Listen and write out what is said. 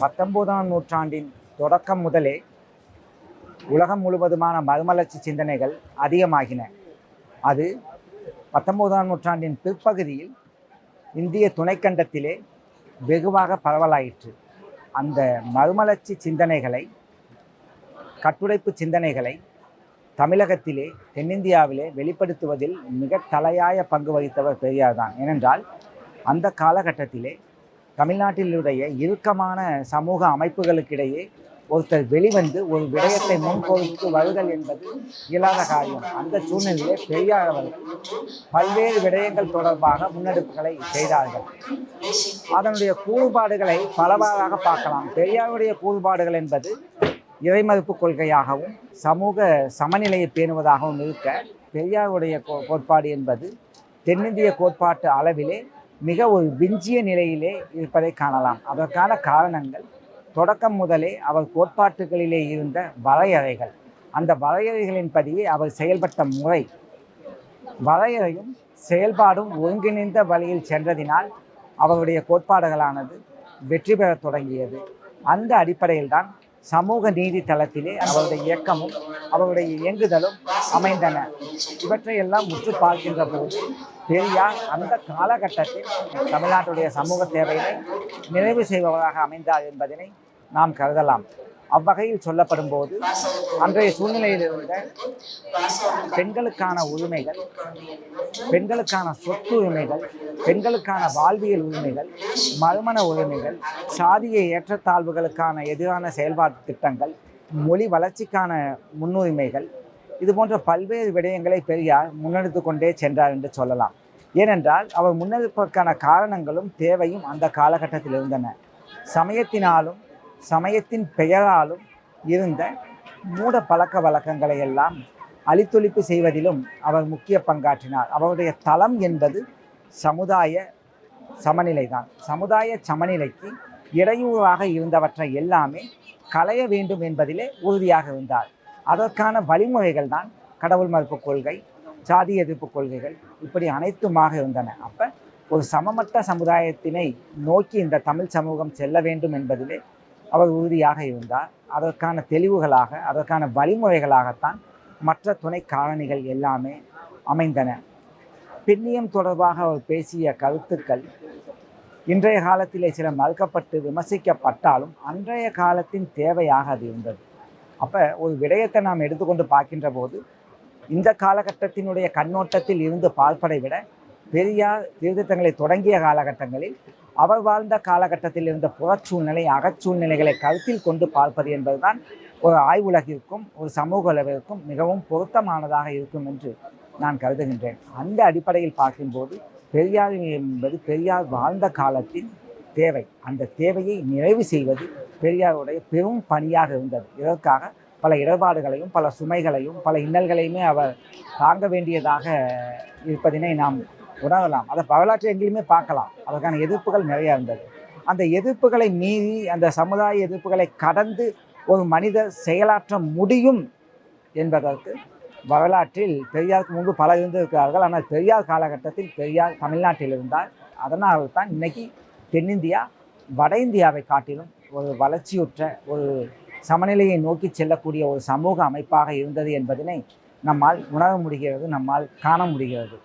பத்தொன்பதாம் நூற்றாண்டின் தொடக்கம் முதலே உலகம் முழுவதுமான மறுமலர்ச்சி சிந்தனைகள் அதிகமாகின. அது பத்தொன்பதாம் நூற்றாண்டின் பிற்பகுதியில் இந்திய துணைக்கண்டத்திலே வெகுவாக பரவலாயிற்று. அந்த மறுமலர்ச்சி சிந்தனைகளை கட்டுடைப்பு சிந்தனைகளை தமிழகத்திலே தென்னிந்தியாவிலே வெளிப்படுத்துவதில் மிக தலையாய பங்கு வகித்தவர் பெரியார் தான் ஏனென்றால் அந்த காலகட்டத்திலே தமிழ்நாட்டிலுடைய இறுக்கமான சமூக அமைப்புகளுக்கிடையே ஒருத்தர் வெளிவந்து ஒரு விடயத்தை முன்கொடுத்து வருதல் என்பது இயலாத காரியம். அந்த சூழ்நிலையிலே பெரியார் அவர்கள் பல்வேறு விடயங்கள் தொடர்பாக முன்னெடுப்புகளை செய்தார்கள். அதனுடைய கூறுபாடுகளை பலவாறாக பார்க்கலாம். பெரியாருடைய கூறுபாடுகள் என்பது இறைமறுப்பு கொள்கையாகவும் சமூக சமநிலையை பேணுவதாகவும் இருக்க பெரியாருடைய கோ- கோட்பாடு என்பது தென்னிந்திய கோட்பாட்டு அளவிலே மிக ஒரு விஞ்சிய நிலையிலே இருப்பதை காணலாம். அதற்கான காரணங்கள் தொடக்கம் முதலே அவர் கோட்பாட்டுகளிலே இருந்த வரையறைகள். அந்த வரையறைகளின்படியே அவர் செயல்பட்ட முறை. வரையறையும் செயல்பாடும் ஒருங்கிணைந்த வழியில் சென்றதினால் அவருடைய கோட்பாடுகளானது வெற்றி பெறத் தொடங்கியது. அந்த அடிப்படையில்தான் சமூக நீதி தளத்திலே அவருடைய இயக்கமும் அவருடைய இயங்குதலும் அமைந்தன. இவற்றையெல்லாம் முற்று பார்க்கின்ற போது பெரியார் அந்த காலகட்டத்தில் தமிழ்நாட்டுடைய சமூக தேவையினை நிறைவு செய்பவராக அமைந்தார் என்பதனை நாம் கருதலாம். அவ்வகையில் சொல்லப்படும் போது அன்றைய சூழ்நிலையில் இருந்த பெண்களுக்கான உரிமைகள் பெண்களுக்கான சொத்து உரிமைகள் பெண்களுக்கான வாழ்வியல் உரிமைகள் மறுமண உரிமைகள் சாதிய ஏற்றத்தாழ்வுகளுக்கான எதிரான செயல்பாட்டு திட்டங்கள் மொழி வளர்ச்சிக்கான முன்னுரிமைகள் இது போன்ற பல்வேறு விடயங்களை பெரியார் முன்னெடுத்து கொண்டே சென்றார் என்று சொல்லலாம். ஏனென்றால் அவர் முன்னெடுப்பதற்கான காரணங்களும் தேவையும் அந்த காலகட்டத்தில் இருந்தன. சமயத்தினாலும் சமயத்தின் பெயராலும் இருந்த மூட பழக்க வழக்கங்களை எல்லாம் அழித்தொழிப்பு செய்வதிலும் அவர் முக்கிய பங்காற்றினார். அவருடைய தளம் என்பது சமுதாய சமநிலைதான். சமுதாய சமநிலைக்கு இடையூறாக இருந்தவற்றை எல்லாமே களைய வேண்டும் என்பதிலே உறுதியாக இருந்தார். அதற்கான வழிமுறைகள் தான் கடவுள் மறுப்பு கொள்கை சாதி எதிர்ப்பு கொள்கைகள் இப்படி அனைத்துமாக இருந்தன. அப்போ ஒரு சமமற்ற சமுதாயத்தினை நோக்கி இந்த தமிழ் சமூகம் செல்ல வேண்டும் என்பதிலே அவர் உறுதியாக இருந்தார். அதற்கான தெளிவுகளாக அதற்கான வழிமுறைகளாகத்தான் மற்ற துணை காரணிகள் எல்லாமே அமைந்தன. பெண்ணியம் தொடர்பாக அவர் பேசிய கருத்துக்கள் இன்றைய காலத்திலே சில மறுக்கப்பட்டு விமர்சிக்கப்பட்டாலும் அன்றைய காலத்தின் தேவையாக அது இருந்தது. அப்போ ஒரு விடயத்தை நாம் எடுத்துக்கொண்டு பார்க்கின்ற போது இந்த காலகட்டத்தினுடைய கண்ணோட்டத்தில் இருந்து பார்ப்பதை விட பெரியார் சீர்திருத்தங்களை தொடங்கிய காலகட்டங்களில் அவர் வாழ்ந்த காலகட்டத்தில் இருந்த புறச்சூழ்நிலை அகச்சூழ்நிலைகளை கருத்தில் கொண்டு பார்ப்பது என்பதுதான் ஒரு ஆய்வுலகிற்கும் ஒரு சமூக அளவிற்கும் மிகவும் பொருத்தமானதாக இருக்கும் என்று நான் கருதுகின்றேன். அந்த அடிப்படையில் பார்க்கும்போது பெரியார் என்பது பெரியார் வாழ்ந்த காலத்தின் தேவை. அந்த தேவையை நிறைவு செய்வது பெரியாருடைய பெரும் பணியாக இருந்தது. இதற்காக பல இடர்பாடுகளையும் பல சுமைகளையும் பல இன்னல்களையுமே அவர் தாங்க வேண்டியதாக இருப்பதினை நாம் உணரலாம். அதை வரலாற்றை எங்கேயுமே பார்க்கலாம். அதற்கான எதிர்ப்புகள் நிறைய இருந்தது. அந்த எதிர்ப்புகளை மீறி அந்த சமுதாய எதிர்ப்புகளை கடந்து ஒரு மனிதர் செயலாற்ற முடியும் என்பதற்கு வரலாற்றில் பெரியாருக்கு முன்பு பலர் இருந்திருக்கிறார்கள். ஆனால் பெரியார் காலகட்டத்தில் பெரியார் தமிழ்நாட்டில் இருந்தார். அதனால் தான் இன்னைக்கு தென்னிந்தியா வட இந்தியாவை காட்டிலும் ஒரு வளர்ச்சியுற்ற ஒரு சமநிலையை நோக்கி செல்லக்கூடிய ஒரு சமூக அமைப்பாக இருந்தது என்பதனை நம்மால் உணர முடிகிறது நம்மால் காண முடிகிறது.